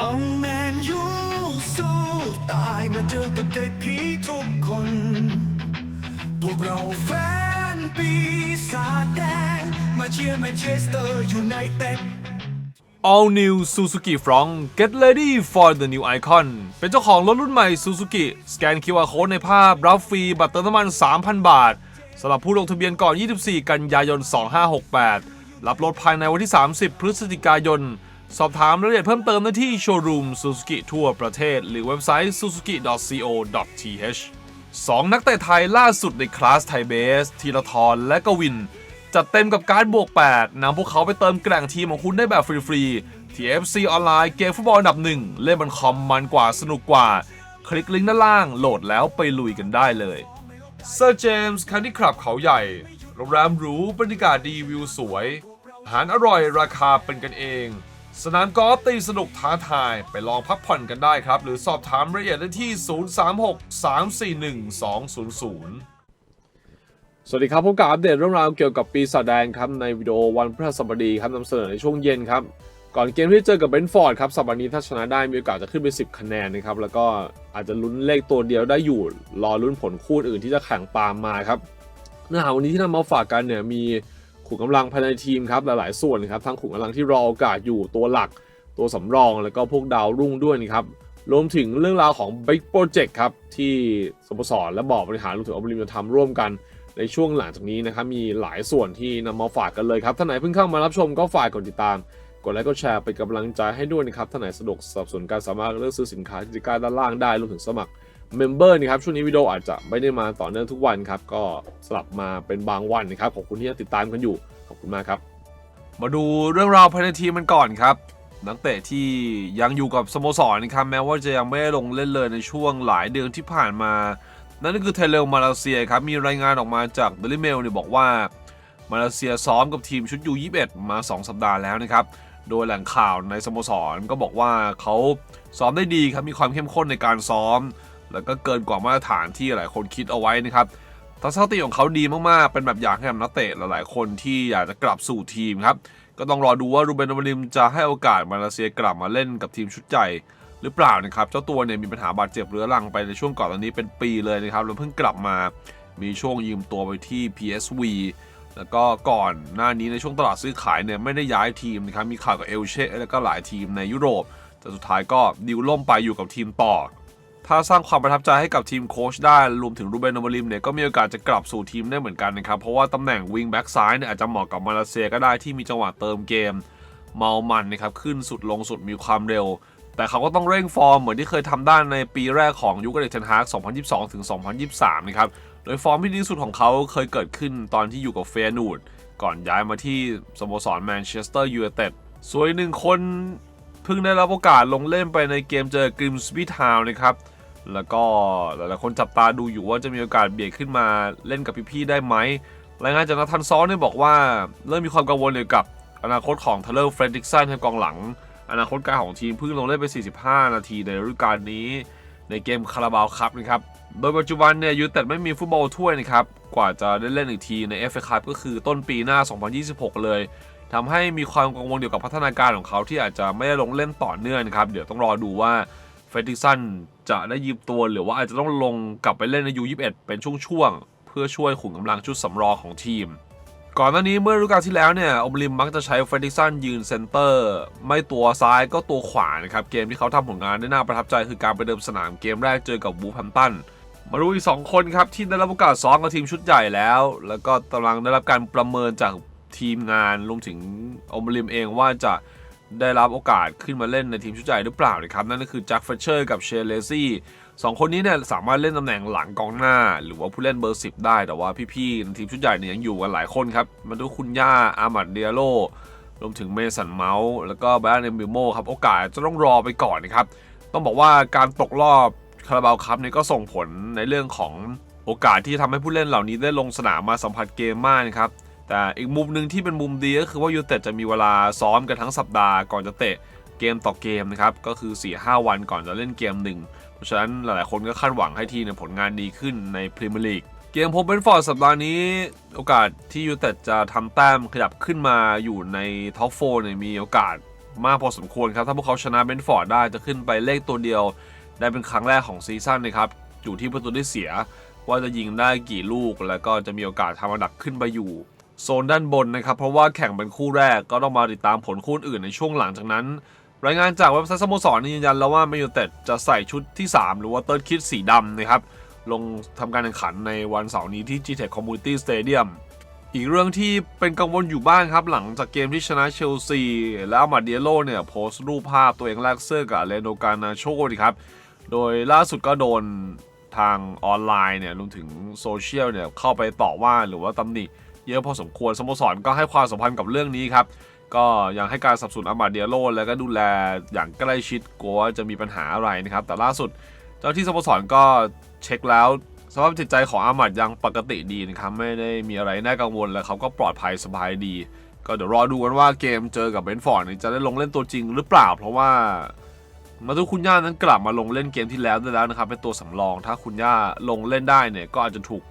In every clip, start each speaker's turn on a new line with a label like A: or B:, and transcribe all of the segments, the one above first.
A: เอาแมนยูสู้ตายมาเจอกับเด็กผีทุกคน พวกเราแฟนปีศาจแดง มาเชียร์แมนเชสเตอร์ยูไนเต็ด
B: All New Suzuki Front Get ready for the new icon เป็นเจ้าของรถรุ่นใหม่ Suzuki สแกน QR Code ในภาพ รับฟรีบัตรเติมน้ำมัน 3,000 บาทสำหรับผู้ลงทะเบียนก่อน 24 กันยายน 2568 รับรถภายในวันที่ 30 พฤศจิกายน สอบถามรายละเอียดเพิ่มเติมได้ที่โชว์รูม Suzuki ทั่วประเทศ หรือเว็บไซต์ suzuki.co.th สองนักเตะไทยล่าสุดในคลาสไทยเบสธีรทรและกวิน จัดเต็มกับการบวก 8นำพวกเขาไปเติมแกร่งทีมของคุณได้แบบฟรีๆ ที่ FC ออนไลน์เกมฟุตบอลอันดับหนึ่ง เล่นบนคอมมันกว่าสนุกกว่า คลิกลิงก์ด้านล่างโหลดแล้วไปลุยกันได้เลยเซอร์เจมส์คันดี้คลับเขาใหญ่โรงแรมหรูบรรยากาศดีวิวสวย อาหารอร่อยราคาเป็นกันเอง สนามกอล์ฟตีสนุกท้าทาย ไปลองพักผ่อนกันได้ครับ หรือสอบถามรายละเอียดได้ที่ 036 341 200สวัสดีครับพบกับอัปเดตเรื่องราวเกี่ยวกับปีศาจแดงครับในวิดีโอวันพฤหัสบดีครับนำเสนอในช่วงเย็นครับ ก่อนเกมที่เจอกับเบนฟอร์ดครับสัปดาห์นี้ถ้าชนะได้มีโอกาสจะขึ้นไป 10 คะแนนนะครับ แล้วก็อาจจะลุ้นเลขตัวเดียวได้อยู่ รอลุ้นผลคู่อื่นที่จะแข่งตามมาครับเนื้อหาวันนี้ที่นำมาฝากกันเนี่ยมี ขุมกำลังภายในทีมครับหลายๆส่วนครับทั้งขุมกำลังที่รอโอกาสอยู่ตัวหลัก ตัวสำรองแล้วก็พวกดาวรุ่งด้วยนะครับรวมถึงเรื่องราวของ Big Project ครับ ที่สโมสรและบอร์ดบริหารรวมถึงอบริมจะทำร่วมกันในช่วงหลังจากนี้นะครับ มีหลายส่วนที่นำมาฝากกันเลยครับท่านไหนเพิ่งเข้ามารับชมก็ฝากกดติดตาม กดไลค์กดแชร์เป็นกำลังใจให้ด้วยนะครับท่านไหนสะดวกสับสนุนการสามารถเลือกซื้อสินค้าที่ใกล้ด้านล่างได้รวมถึงสมัคร เมมเบอร์นะครับช่วงนี้วิดีโออาจจะไม่ได้มาต่อเนื่องทุกวันครับ ก็สลับมาเป็นบางวันนะครับขอบคุณที่ยังติดตามกันอยู่ขอบคุณมากครับ มาดูเรื่องราวภายในทีมมันก่อนครับ นักเตะที่ยังอยู่กับสโมสรนะครับแม้ว่าจะยังไม่ได้ลงเล่นเลยในช่วงหลายเดือนที่ผ่านมา นั่นก็คือเทเลมาเลเซียครับมีรายงานออกมาจากเดลิเมลเนี่ยบอกว่ามาเลเซียซ้อมกับทีมชุดยู21มา 2 สัปดาห์แล้วนะครับโดยแหล่งข่าวในสโมสรก็บอกว่าเขาซ้อมได้ดีครับมีความเข้มข้นในการซ้อม แล้วก็เกินกว่ามาตรฐานที่หลายคนคิดเอาไว้นะครับทัศนคติของเขาดีมากๆ เป็นแบบอย่างให้กับนักเตะหลายๆ คนที่อยากจะกลับสู่ทีมครับ ก็ต้องรอดูว่ารูเบนอมริมจะให้โอกาสมาเลเซียกลับมาเล่นกับทีมชุดใหญ่หรือเปล่านะครับ เจ้าตัวเนี่ยมีปัญหาบาดเจ็บเรื้อรังไปในช่วงก่อนตอนนี้เป็นปีเลยนะครับ แล้วเพิ่งกลับมา มีช่วงยืมตัวไปที่ PSV แล้วก็ก่อนหน้านี้ในช่วงตลาดซื้อขายเนี่ยไม่ได้ย้ายทีมนะครับ มีข่าวกับเอลเช่แล้วก็หลายทีมในยุโรป แต่สุดท้ายก็ดิวล่มไปอยู่กับทีมต่อ ถ้าสร้างความประทับใจให้กับทีมโค้ชได้รวมถึงรูเบนอมริมเนี่ยก็มีโอกาสจะกลับสู่ทีมได้เหมือนกันนะครับ เพราะว่าตำแหน่งวิงแบ็กซ้ายเนี่ยอาจจะเหมาะกับมาเลเซียก็ได้ที่มีจังหวะเติมเกม เมามันนะครับขึ้นสุดลงสุดมีความเร็ว แต่เขาก็ต้องเร่งฟอร์มเหมือนที่เคยทำได้ในปีแรกของยุคเดเทนฮาร์ก2022 ถึง 2023 นะครับ โดยฟอร์มที่ดีสุดของเขาเคยเกิดขึ้นตอนที่อยู่กับเฟย์นูดก่อนย้ายมาที่สโมสรแมนเชสเตอร์ยูไนเต็ดส่วนหนึ่งคนเพิ่งได้รับโอกาสลงเล่นไปในเกมเจอกริมสบีทาว์นะครับ แล้วก็หลายๆคนจับตาดูอยู่ว่าจะมีโอกาสเบียดขึ้นมาเล่นกับพี่ๆได้ไหมรายงานจากนาธานซอนเนี่ยบอกว่า เริ่มมีความกังวลเกี่ยวกับอนาคตของเทเลอร์เฟรดริกสันในกองหลัง อนาคตการของทีมเพิ่งลงเล่นไป 45 นาทีในฤดูกาลนี้ ในเกมคาราบาวคัพนะครับ โดยปัจจุบันเนี่ยยูเต็ดไม่มีฟุตบอลถ้วยนะครับ กว่าจะได้เล่นอีกทีใน FA Cup ก็คือต้นปีหน้า 2026 เลยทำให้มีความกังวลเกี่ยวกับพัฒนาการของเขาที่อาจจะไม่ได้ลงเล่นต่อเนื่องนะครับ เดี๋ยวต้องรอดูว่า เฟรดริกสันจะได้ยืมตัวหรือว่าอาจจะต้องลงกลับไปเล่นในยู21เป็นช่วงๆ เพื่อช่วยขุนกำลังชุดสำรองของทีม ก่อนหน้านี้เมื่อฤดูกาลที่แล้วเนี่ยอมริมมักจะใช้เฟรดริกสันยืนเซนเตอร์ ไม่ตัวซ้ายก็ตัวขวานะครับ เกมที่เขาทำผลงานได้น่าประทับใจคือการไปเดิมสนามเกมแรกเจอกับบูฟแฮมตันมาดูอีก 2 คนครับ ที่ได้รับโอกาสซ้อมกับทีมชุดใหญ่แล้ว แล้วก็กำลังได้รับการประเมินจากทีมงานรวมถึงอมริมเองว่าจะ ได้รับโอกาสขึ้นมาเล่นในทีมชุดใหญ่หรือเปล่านะครับ นั่นก็คือแจ็คเฟเชอร์กับเชเลซี่สองคนนี้เนี่ยสามารถเล่นตำแหน่งหลังกองหน้า หรือว่าผู้เล่นเบอร์ 10 ได้แต่ว่าพี่ๆในทีมชุดใหญ่เนี่ยยังอยู่กันหลายคนครับมาดูคุณย่าอามัดเดียโลรวมถึงเมสันเมาส์แล้วก็ไบรอันเอมบิโมครับโอกาสจะต้องรอไปก่อนนะครับต้องบอกว่าการตกรอบคาราบาวคัพเนี่ยก็ส่งผลในเรื่องของโอกาสที่ทำให้ผู้เล่นเหล่านี้ได้ลงสนามมาสัมผัสเกมมากนะครับ แต่อีกมุมหนึ่งที่เป็นมุมดีก็คือว่ายูเต็ดจะมีเวลาซ้อมกันทั้งสัปดาห์ก่อนจะเตะเกมต่อเกมนะครับ ก็คือ 4-5 วันก่อนจะเล่นเกมหนึ่งเพราะฉะนั้นหลายๆคนก็คาดหวังให้ทีมผลงานดีขึ้นในพรีเมียร์ลีกเกมพบเบนฟอร์ดสัปดาห์นี้ โอกาสที่ยูเต็ดจะทำแต้มขยับขึ้นมาอยู่ในท็อปโฟเนี่ยมีโอกาสมากพอสมควรครับ ถ้าพวกเขาชนะเบนฟอร์ดได้จะขึ้นไปเลขตัวเดียว ได้เป็นครั้งแรกของซีซั่นนะครับอยู่ที่ประตูได้เสีย ว่าจะยิงได้กี่ลูกแล้วก็จะมีโอกาสทำอันดับขึ้นไปอยู่ โซนด้านบนนะครับ เพราะว่าแข่งเป็นคู่แรกก็ต้องมาติดตามผลคู่อื่นในช่วงหลังจากนั้น รายงานจากเว็บไซต์สโมสรยืนยันแล้วว่าแมนยูเต็ดจะใส่ชุดที่ 3 หรือว่าเติร์ดคิดสีดำนะครับ ลงทำการแข่งขันในวันเสาร์นี้ที่ GTEC Community Stadium อีกเรื่องที่เป็นกังวลอยู่บ้างครับ หลังจากเกมที่ชนะเชลซี แล้วอามาเดียโลเนี่ยโพสต์รูปภาพตัวเองแลกเสื้อกับเลโนการนาโชนะครับ โดยล่าสุดก็โดนทางออนไลน์เนี่ยรวมถึงโซเชียลเนี่ยเข้าไปต่อว่าหรือว่าตำหนิ เยอะพอสมควรสโมสรก็ให้ความสำคัญกับเรื่องนี้ครับ ก็ยังให้การสนับสนุนอามาเดียโลแล้วก็ดูแลอย่างใกล้ชิดกลัวจะมีปัญหาอะไรนะครับ แต่ล่าสุดเจ้าที่สโมสรก็เช็คแล้วสภาพจิตใจของอามัดยังปกติดีนะครับไม่ได้มีอะไรน่ากังวลและเขาก็ปลอดภัยสบายดี ก็เดี๋ยวรอดูกันว่าเกมเจอกับเบนฟอร์ดนี่จะได้ลงเล่นตัวจริงหรือเปล่า เพราะว่ามาตุคุณย่านั้นกลับมาลงเล่นเกมที่แล้วได้แล้วนะครับเป็นตัวสำรอง ถ้าคุณย่าลงเล่นได้เนี่ยก็อาจจะถูก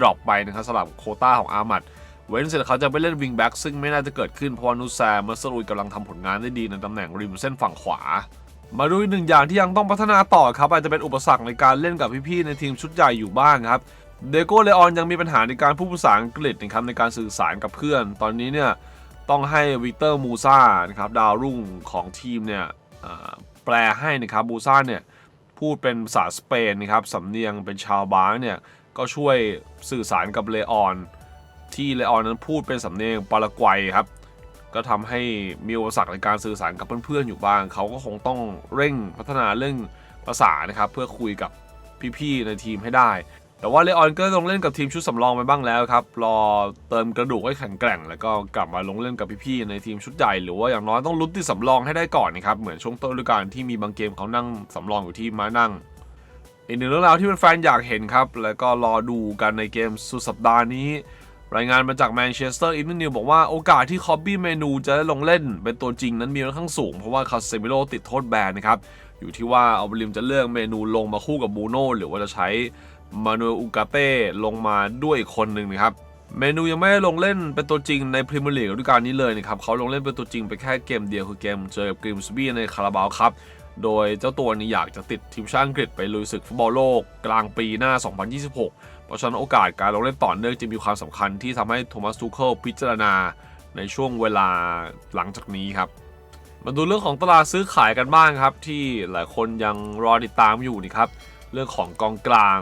B: ดรอปไปนะครับสำหรับโคต้าของอามัด เว้นเสร็จเขาจะไปเล่นวิงแบ็กซึ่งไม่น่าจะเกิดขึ้นเพราะนุสแซมมัสลุยกำลังทำผลงานได้ดีในตำแหน่งริมเส้นฝั่งขวา มาดูอีกหนึ่งอย่างที่ยังต้องพัฒนาต่อครับ อาจจะเป็นอุปสรรคในการเล่นกับพี่ๆในทีมชุดใหญ่อยู่บ้างครับเดโก้เลออนยังมีปัญหาในการพูดภาษาอังกฤษนะครับในการสื่อสารกับเพื่อน ตอนนี้เนี่ยต้องให้วิกเตอร์มูซานะครับดาวรุ่งของทีมเนี่ยแปลให้นะครับมูซาเนี่ยพูดเป็นภาษาสเปนนะครับสำเนียงเป็นชาวบาร์เนี่ยก็ช่วยสื่อสารกับเลออน ที่เลออนนั้นพูดเป็นสำเนียงปารากวัยครับ ก็ทำให้มีอุปสรรคในการสื่อสารกับเพื่อนๆอยู่บ้าง เขาก็คงต้องเร่งพัฒนาเรื่องภาษานะครับเพื่อคุยกับพี่ๆในทีมให้ได้ แต่ว่าเลออนก็ลงเล่นกับทีมชุดสำรองไปบ้างแล้วครับ รอเติมกระดูกให้แข็งแกร่ง แล้วก็กลับมาลงเล่นกับพี่ๆในทีมชุดใหญ่หรือว่าอย่างน้อยต้องลุ้นที่สำรองให้ได้ก่อนนะครับเหมือนช่วงต้นฤดูกาลที่มีบางเกมเขานั่งสำรองอยู่ที่ม้านั่งอีกหนึ่งเรื่องราวที่แฟนๆอยากเห็นครับ แล้วก็รอดูกันในเกมสุดสัปดาห์นี้ รายงานมาจากแมนเชสเตอร์อีฟนิวบอกว่าโอกาสที่คอบบี้เมนูจะได้ลงเล่น เป็นตัวจริงนั้นมีค่อนข้างสูง เพราะว่าคาเซมิโลติดโทษแบนนะครับ อยู่ที่ว่าอัลบริมจะเลือกเมนูลงมาคู่กับบูโน่หรือว่าจะใช้มานูเอลอูกาเต้ลงมาด้วยอีกคนหนึ่งนะครับเมนูยังไม่ได้ลงเล่นเป็นตัวจริงในพรีเมียร์ลีกฤดูกาลนี้เลยนะครับเขาลงเล่นเป็นตัวจริงไปแค่เกมเดียวคือเกมเจอกับกริมสบี้ในคาราบาวครับโดยเจ้าตัวนี้อยากจะติดทีมชาติอังกฤษไปลุยศึกฟุตบอลโลกกลางปีหน้า 2026 เพราะฉะนั้นโอกาสการลงเล่นต่อเนื่องจะมีความสำคัญที่ทำให้โทมัสทูเคิลพิจารณาในช่วงเวลาหลังจากนี้ครับ มาดูเรื่องของตลาดซื้อขายกันบ้างครับ ที่หลายคนยังรอติดตามอยู่นี่ครับ เรื่องของกองกลาง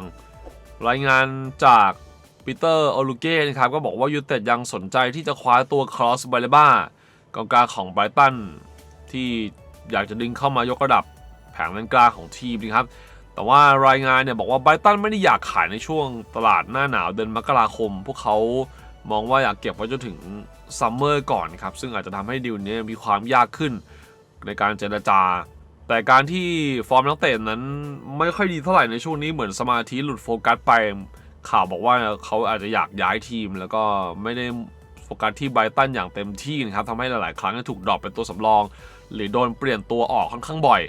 B: รายงานจากปีเตอร์โอลูเก้นะครับก็บอกว่ายูเต็ดยังสนใจที่จะคว้าตัวครอสบาเลบ้ากองกลางของไบรตันที่อยากจะดึงเข้ามายกระดับแผงเลนกลางของทีมนะครับ แต่ว่ารายงานเนี่ยบอกว่าไบรตันไม่ได้อยากขายในช่วงตลาดหน้าหนาวเดือนมกราคม พวกเขามองว่าอยากเก็บไว้จนถึงซัมเมอร์ก่อนครับ ซึ่งอาจจะทำให้ดีลนี้มีความยากขึ้นในการเจรจา แต่การที่ฟอร์มนักเตะนั้นไม่ค่อยดีเท่าไหร่ในช่วงนี้เหมือนสมาธิหลุดโฟกัสไป ข่าวบอกว่าเขาอาจจะอยากย้ายทีม แล้วก็ไม่ได้โฟกัสที่ไบรตันอย่างเต็มที่นะครับทำให้หลาย ๆ ครั้งถูกดรอปเป็นตัวสำรอง หรือโดนเปลี่ยนตัวออกค่อนข้างบ่อย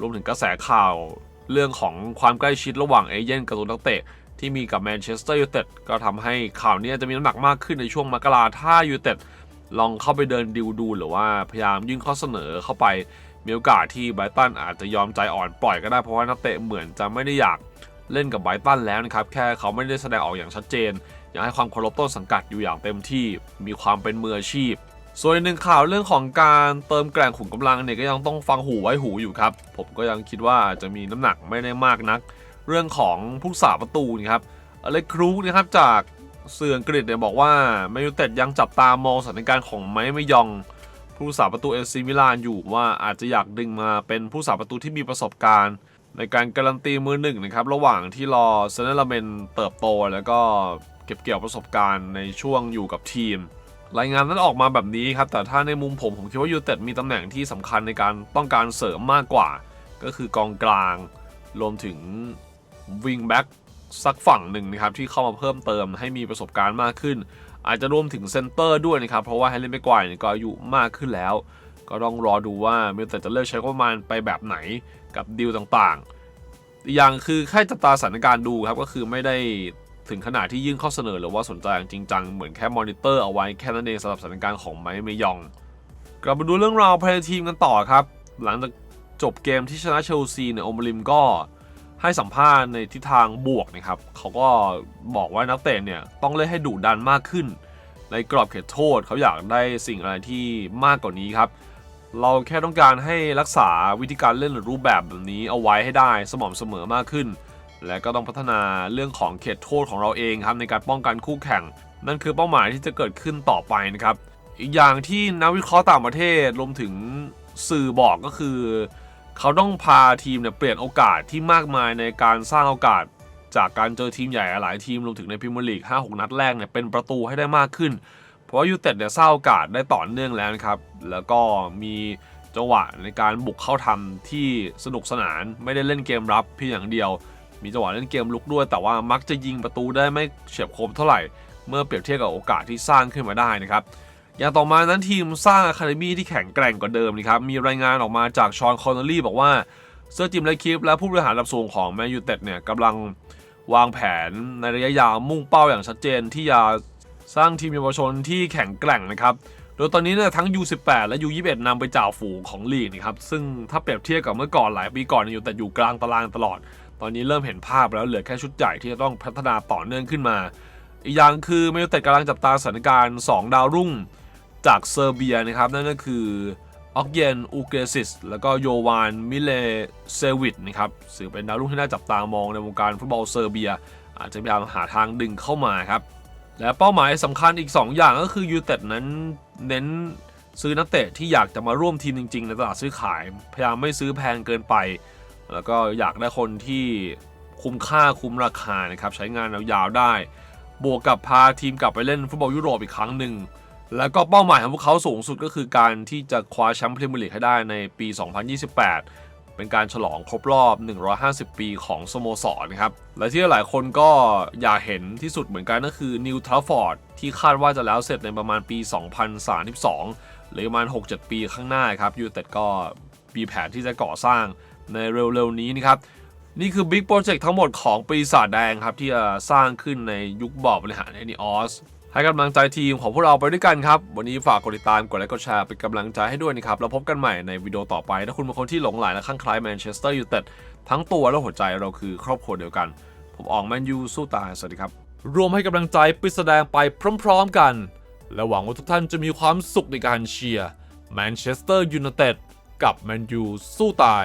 B: รวมถึงกระแสข่าว เรื่องของความใกล้ชิดระหว่างเอเย่นกับตัวนักเตะที่มีกับแมนเชสเตอร์ยูไนเต็ดก็ทำให้ข่าวนี้จะมีน้ำหนักมากขึ้นในช่วงมกราถ้ายูไนเต็ดลองเข้าไปเดินดิวดูหรือว่าพยายามยื่นข้อเสนอเข้าไปมีโอกาสที่ไบรตันอาจจะยอมใจอ่อนปล่อยก็ได้เพราะว่านักเตะเหมือนจะไม่ได้อยากเล่นกับไบรตันแล้วนะครับ แค่เขาไม่ได้แสดงออกอย่างชัดเจน อยากให้ความเคารพต้นสังกัดอยู่อย่างเต็มที่มีความเป็นมืออาชีพ ส่วนหนึ่งข่าวเรื่องของการเติมแกร่งขุมกำลังเนี่ยก็ยังต้องฟังหูไว้หูอยู่ครับ ผมก็ยังคิดว่าจะมีน้ำหนักไม่ได้มากนัก เรื่องของผู้สาประตูนะครับอเล็กครูนะครับจากสื่ออังกฤษเนี่ยบอกว่าแมนยูเต็ดยังจับตามองสถานการณ์ของไม้ไม่ยอง ผู้สาประตูเอซีมิลานอยู่ว่าอาจจะอยากดึงมาเป็นผู้สาประตูที่มีประสบการณ์ ในการการันตีมือหนึ่งนะครับระหว่างที่รอเซเนลาเมนเติบโตแล้วก็เก็บเกี่ยวประสบการณ์ในช่วงอยู่กับทีม รายงานนั้นออกมาแบบนี้ครับ แต่ถ้าในมุมผมผมคิดว่ายูเต็ดมีตำแหน่งที่สำคัญในการต้องการเสริมมากกว่า ก็คือกองกลาง รวมถึงวิงแบ็กสักฝั่งหนึ่งนะครับ ที่เข้ามาเพิ่มเติมให้มีประสบการณ์มากขึ้น อาจจะรวมถึงเซนเตอร์ด้วยนะครับ เพราะว่าแฮร์รี่แม็กวายเนี่ยก็อายุมากขึ้นแล้ว ก็ต้องรอดูว่ามิวแต่จะเลือกใช้ประมาณไปแบบไหนกับดีลต่างๆอย่างคือแค่จับตาสถานการณ์ดูครับก็คือไม่ได้ ถึงขนาดที่ยื่นข้อเสนอหรือว่าสนใจอย่างจริงจังเหมือนแค่มอนิเตอร์เอาไว้แค่นั้นเองสำหรับสถานการณ์ของไมค์เมยอง กลับมาดูเรื่องราวภายในทีมกันต่อครับ หลังจากจบเกมที่ชนะเชลซีเนี่ยโอมริมก็ให้สัมภาษณ์ในทิศทางบวกนะครับเขาก็บอกว่านักเตะเนี่ยต้องเล่นให้ดุดันมากขึ้น ในกรอบเขตโทษเขาอยากได้สิ่งอะไรที่มากกว่านี้ครับเราแค่ต้องการให้รักษาวิธีการเล่นหรือรูปแบบแบบนี้เอาไว้ให้ได้สม่ำเสมอมากขึ้น และก็ต้องพัฒนาเรื่องของเขตโทษของเราเองครับในการป้องกันคู่แข่ง นั่นคือเป้าหมายที่จะเกิดขึ้นต่อไปนะครับ อีกอย่างที่นักวิเคราะห์ต่างประเทศรวมถึงสื่อบอกก็คือ เขาต้องพาทีมเนี่ยเปลี่ยนโอกาสที่มากมายในการสร้างโอกาส จากการเจอทีมใหญ่หลายทีมรวมถึงในพรีเมียร์ลีก 5-6 นัดแรกเนี่ยเป็นประตูให้ได้มากขึ้น เพราะว่ายูเต็ดเนี่ยสร้างโอกาสได้ต่อเนื่องแล้วนะครับแล้วก็มีจังหวะในการบุกเข้าทำที่สนุกสนานไม่ได้เล่นเกมรับเพียงอย่างเดียว มีจังหวะเล่นเกมลุกด้วย แต่ว่ามักจะยิงประตูได้ไม่เฉียบคมเท่าไหร่ เมื่อเปรียบเทียบกับโอกาสที่สร้างขึ้นมาได้นะครับอย่างต่อมานั้นทีมสร้างอะคาเดมี่ที่แข็งแกร่งกว่าเดิมนะครับมีรายงานออกมาจากชอนคอนเนลลี่บอกว่าเซอร์จิมและคิปและผู้บริหารระดับสูงของแมนยูเต็ดเนี่ยกำลังวางแผนในระยะยาวมุ่งเป้าอย่างชัดเจนที่จะสร้างทีมเยาวชนที่แข็งแกร่งนะครับ โดยตอนนี้เนี่ยทั้ง U18 และ U21 นำไปจ่าฝูงของลีกนะครับ ซึ่งถ้าเปรียบเทียบกับเมื่อก่อนหลายปีก่อนอยู่แต่อยู่กลางตารางตลอด ตอนนี้เริ่มเห็นภาพแล้วเหลือแค่ชุดใหญ่ที่จะต้องพัฒนาต่อเนื่องขึ้นมา อีกอย่างคือแมนยูเต็ดกำลังจับตาสถานการณ์ 2 ดาวรุ่งจากเซอร์เบียนะครับ นั่นก็คือออกเยนอูเกซิสแล้วก็โยวานมิเลเซวิตนะครับถือเป็นดาวรุ่งที่น่าจับตามองในวงการฟุตบอลเซอร์เบีย อาจจะพยายามหาทางดึงเข้ามาครับ และเป้าหมายสำคัญอีก 2 อย่างก็คือยูเต็ดนั้นเน้นซื้อนักเตะที่อยากจะมาร่วมทีมจริง ๆ ในตลาดซื้อขาย พยายามไม่ซื้อแพงเกินไป แล้วก็อยากได้คนที่คุ้มค่าคุ้มราคานะครับใช้งานยาวๆได้ บวกกับพาทีมกลับไปเล่นฟุตบอลยุโรปอีกครั้งหนึ่งแล้วก็เป้าหมายของพวกเขาสูงสุดก็คือการที่จะคว้าแชมป์พรีเมียร์ลีกให้ได้ในปี 2028 เป็นการฉลองครบรอบ 150 ปีของสโมสรนะครับ และที่หลายคนก็อยากเห็นที่สุดเหมือนกันก็คือนิวทรัฟฟอร์ดที่คาดว่าจะแล้วเสร็จในประมาณปี 2032 หรือประมาณ 6-7 ปีข้างหน้าครับยูเต็ดก็มีแผนที่จะก่อสร้าง ในเร็วๆนี้นะครับ นี่คือบิ๊กโปรเจกต์ทั้งหมดของปีศาจแดงครับ ที่จะสร้างขึ้นในยุคบอร์ดบริหารเอนิออสให้กำลังใจทีมของพวกเราไปด้วยกันครับ วันนี้ฝากกดติดตาม กดไลค์ กดแชร์ เป็นกำลังใจให้ด้วยนะครับ แล้วพบกันใหม่ในวิดีโอต่อไป ถ้าคุณเป็นคนที่หลงใหลและคลั่งคล้แมนเชสเตอร์ยูไนเต็ดทั้งตัวและหัวใจเราคือครอบครัวเดียวกัน ผมอองแมนยูสู้ตายสวัสดีครับ รวมให้กำลังใจปีศาจแดงไปพร้อมๆกัน และหวังว่าทุกท่านจะมีความสุขในการเชียร์แมนเชสเตอร์ยูไนเต็ดกับแมนยูสู้ตาย